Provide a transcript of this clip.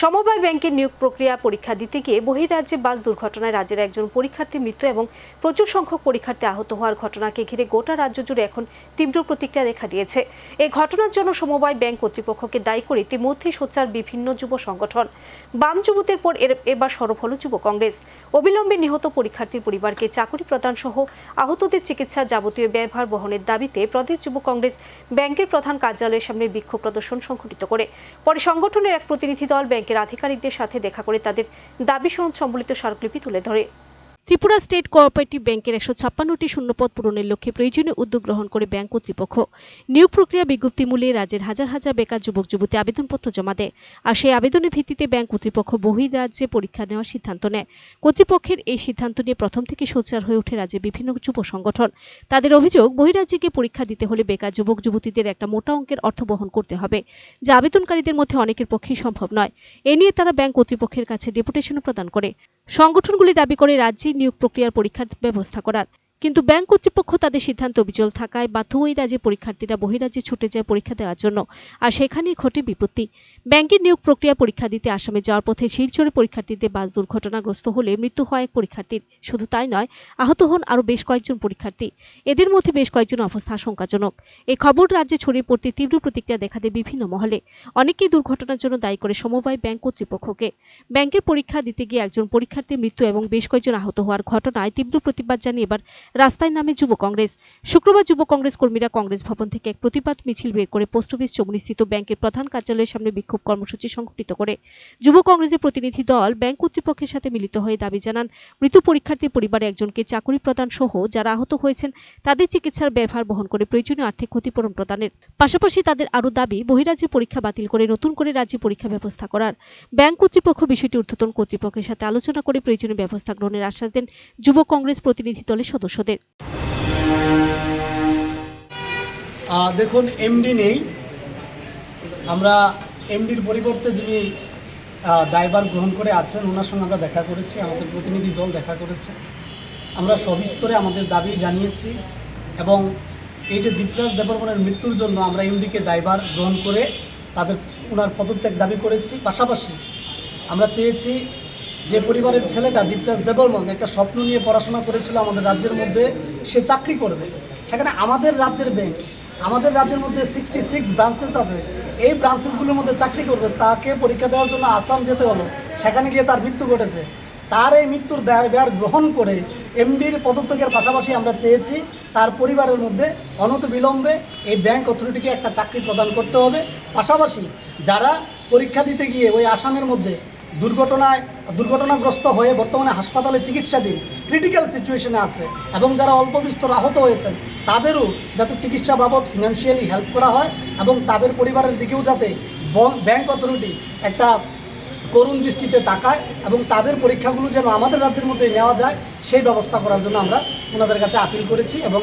সমবায় ব্যাংকের নিয়োগ প্রক্রিয়া পরীক্ষা দিতে গিয়ে বহিরাজ্যে বাস দুর্ঘটনায় রাজ্যের একজন পরীক্ষার্থীর মৃত্যু এবং প্রচুর সংখ্যক পরীক্ষার্থী আহত হওয়ার ঘটনাকে ঘিরে গোটা রাজ্য জুড়ে এখন তীব্র প্রতিক্রিয়া দেখা দিয়েছে। এই ঘটনার জন্য সমবায় ব্যাংক কর্তৃপক্ষকে দায়ী করে ইতিমধ্যেই সোচ্চার বিভিন্ন যুব সংগঠন। বাম যুবতের পর এবার সরব হল যুব কংগ্রেস। অবিলম্বে নিহত পরীক্ষার্থীর পরিবারকে চাকরি প্রদান সহ আহতদের চিকিৎসা যাবতীয় ব্যয়ভার বহনের দাবিতে প্রদেশ যুব কংগ্রেস ব্যাংকের প্রধান কার্যালয়ের সামনে বিক্ষোভ প্রদর্শন সংঘটিত করে। পরে সংগঠনের এক প্রতিনিধি দল ব্যাংকের আধিকারিকদের সাথে দেখা করে তাদের দাবি সনদ সম্বলিত স্মারকলিপি তুলে ধরে। ত্রিপুরা স্টেট কোঅপারেটিভ ব্যাংকের একশো ছাপ্পান্নটি শূন্যপদ পূরণের লক্ষ্যে প্রয়োজনীয় উদ্যোগ গ্রহণ করে ব্যাংক কর্তৃপক্ষ নিয়োগ প্রক্রিয়া বিজ্ঞপ্তি মূল্যে রাজ্যের হাজার হাজার বেকার যুবক যুবতী আবেদনপত্র জমা দেয় আর সেই আবেদনের ভিত্তিতে ব্যাংক কর্তৃপক্ষ বহিরাজ্যে পরীক্ষা নেওয়ার সিদ্ধান্ত নেয়। কর্তৃপক্ষের এই সিদ্ধান্ত নিয়ে প্রথম থেকে সোচ্চার হয়ে ওঠে রাজ্যের বিভিন্ন যুব সংগঠন। তাদের অভিযোগ বহিরাজ্যে গিয়ে পরীক্ষা দিতে হলে বেকার যুবক যুবতীদের একটা মোটা অঙ্কের অর্থ বহন করতে হবে, যা আবেদনকারীদের মধ্যে অনেকের পক্ষেই সম্ভব নয়। এ নিয়ে তারা ব্যাংক কর্তৃপক্ষের কাছে ডেপুটেশনও প্রদান করে। সংগঠনগুলি দাবি করে রাজ্যে নিয়োগ প্রক্রিয়ার পরীক্ষার ব্যবস্থা করার। কিন্তু ব্যাংক কর্তৃপক্ষ তাদের সিদ্ধান্ত অবিচল থাকায় বাধ্য হয়ে রাজ্যে পরীক্ষার্থীরা বহিরাজ্যে ছুটে যায় পরীক্ষা দেওয়ার জন্য। আর সেখানেই ঘটে বিপত্তি। ব্যাংকের নিয়োগ প্রক্রিয়া পরীক্ষা দিতে আসামে যাওয়ার পথে শিলচরে পরীক্ষার্থীদের বাস দুর্ঘটনাগ্রস্ত হলে মৃত্যু হয় এক পরীক্ষার্থীর। শুধু তাই নয়, আহত হন আরও বেশ কয়েকজন পরীক্ষার্থী। এদের মধ্যে বেশ কয়েকজন অবস্থা আশঙ্কাজনক। এই খবর রাজ্যে ছড়িয়ে পড়তে তীব্র প্রতিক্রিয়া দেখা দেয় বিভিন্ন মহলে। অনেকেই দুর্ঘটনার জন্য দায়ী করে সমবায় ব্যাংক কর্তৃপক্ষকে। ব্যাংকের পরীক্ষা দিতে গিয়ে একজন পরীক্ষার্থীর মৃত্যু এবং বেশ কয়েকজন আহত হওয়ার ঘটনায় তীব্র প্রতিবাদ জানিয়ে এবার রাস্তায় নামে যুব কংগ্রেস। শুক্রবার যুব কংগ্রেস কর্মীরা কংগ্রেস ভবন থেকে এক প্রতিবাদ মিছিল বের করে পোস্ট অফিস চৌমুনিস্থিত ব্যাংকের প্রধান কার্যালয়ের সামনে বিক্ষোভ কর্মসূচি সংঘটিত করে। যুব কংগ্রেসের প্রতিনিধি দল ব্যাংক কর্তৃপক্ষের সাথে মিলিত হয়ে দাবি জানান, মৃত পরীক্ষার্থীর পরিবারে একজনকে চাকরি প্রদান সহ যারা আহত হয়েছেন, তাদের চিকিৎসার ব্যবহার বহন করে প্রয়োজনীয় আর্থিক ক্ষতিপূরণ প্রদানের। পাশাপাশি তাদের আরও দাবি, বহিরাজ্যে পরীক্ষা বাতিল করে নতুন করে রাজ্যে পরীক্ষা ব্যবস্থা করার। ব্যাংক কর্তৃপক্ষ বিষয়টি ঊর্ধ্বতন কর্তৃপক্ষের সাথে আলোচনা করে প্রয়োজনীয় ব্যবস্থা গ্রহণের আশ্বাস দেন যুব কংগ্রেস প্রতিনিধি দলের সদস্যদের। দেখুন এমডি নেই। আমরা এমডির পরিবর্তে যিনি দায়ভার গ্রহণ করে আছেন, ওনার সঙ্গে আমরা দেখা করেছি, আমাদের প্রতিনিধি দল দেখা করেছে। আমরা সবিস্তরে আমাদের দাবি জানিয়েছি এবং এই যে দীপরাজ দেববর্মনের মৃত্যুর জন্য আমরা এমডিকে দায়ভার গ্রহণ করে তাদের, ওনার পদত্যাগ দাবি করেছি। পাশাপাশি আমরা চেয়েছি যে পরিবারের ছেলেটা দীপরাজ দেববর্মন একটা স্বপ্ন নিয়ে পড়াশোনা করেছিল আমাদের রাজ্যের মধ্যে, সে চাকরি করবে। সেখানে আমাদের রাজ্যের ব্যাংক আমাদের রাজ্যের মধ্যে সিক্সটি সিক্স ব্রাঞ্চেস আছে। এই ব্রাঞ্চেসগুলোর মধ্যে চাকরি করবে, তাকে পরীক্ষা দেওয়ার জন্য আসাম যেতে হলো। সেখানে গিয়ে তার মৃত্যু ঘটেছে। তার এই মৃত্যুর দায় ব্যয় গ্রহণ করে এমডির পদত্যাগের পাশাপাশি আমরা চেয়েছি তার পরিবারের মধ্যে অনত বিলম্বে এই ব্যাংক অথরিটিকে একটা চাকরি প্রদান করতে হবে। পাশাপাশি যারা পরীক্ষা দিতে গিয়ে ওই আসামের মধ্যে দুর্ঘটনায়, দুর্ঘটনাগ্রস্ত হয়ে বর্তমানে হাসপাতালে চিকিৎসাধীন ক্রিটিক্যাল সিচুয়েশনে আছে এবং যারা অল্প বিস্তর আহত হয়েছেন, তাদেরও যাতে চিকিৎসা বাবদ ফিনান্সিয়ালি হেল্প করা হয় এবং তাদের পরিবারের দিকেও যাতে ব্যাংক অথরিটি একটা করুণ দৃষ্টিতে তাকায় এবং তাদের পরীক্ষাগুলো যেন আমাদের রাজ্যের মধ্যে নেওয়া যায়, সেই ব্যবস্থা করার জন্য আমরা ওনাদের কাছে আপিল করেছি এবং